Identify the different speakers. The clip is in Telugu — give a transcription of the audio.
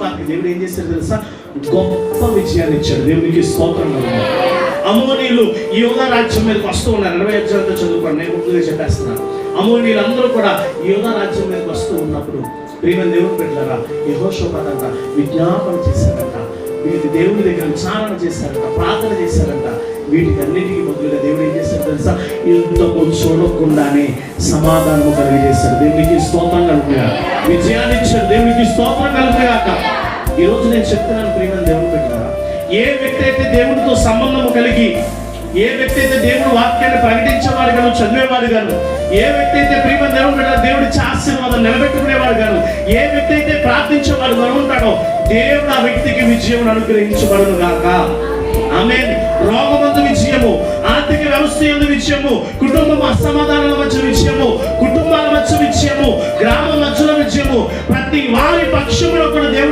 Speaker 1: యహోషపాకి దేవుడు ఏం చేశారు తెలుసా? గొప్ప విజయాన్ని ఇచ్చాడు. దేవునికి స్తోత్రం అమోనీలు ఈ యోధా రాజ్యం మీదకి వస్తూ ఉన్నారు. ఇరవై అధ్యాయంతో చదువుకోండి. నేను ముందుగా చెప్పేస్తున్నాను. అమోనీలు అందరూ కూడా ఈ రాజ్యం మీదకి వస్తూ ఉన్నప్పుడు ప్రియమైన దేవుడు పెట్టారా యహోషపాతంట విజ్ఞాపన చేశారంట. వీటి దేవుని దగ్గర విచారణ చేశారంట ప్రార్థన చేశారంట. వీటికి అన్నిటికీ బదులుగా తెలుసా? ఇంతకు చూడకుండానే సమాధానం కలిగజేశాడు దేవునికి స్తోత్రం కలుగుగా విజయాన్ని ఇచ్చాడు దేవునికి స్తోత్రం కలుగుగాక ఈ రోజు నేను చెప్తున్నాను ప్రియమైన దేవుడు పెట్టారా ఏ వ్యక్తి అయితే దేవుడితో సంబంధము కలిగి ఏ వ్యక్తి అయితే దేవుడు వాక్యాన్ని ప్రకటించేవాడు గాను చదివేవాడు గాను ఏ వ్యక్తి అయితే ప్రియమ దేవుడు దేవుడి ఆశీర్వాదం నిలబెట్టుకునేవాడు గాను ఏ వ్యక్తి అయితే ప్రార్థించేవాడు గాను ఉంటాడో దేవుడు ఆ వ్యక్తికి విజయం అనుగ్రహించబడును గాక. ఆమె ఆర్థిక వ్యవస్థ ఎందు విజయము కుటుంబం అసమాధానాల మధ్య విజయము కుటుంబాల మధ్య విజయము గ్రామం మధ్యలో విజయము ప్రతి వారి పక్షంలో కూడా దేవుడు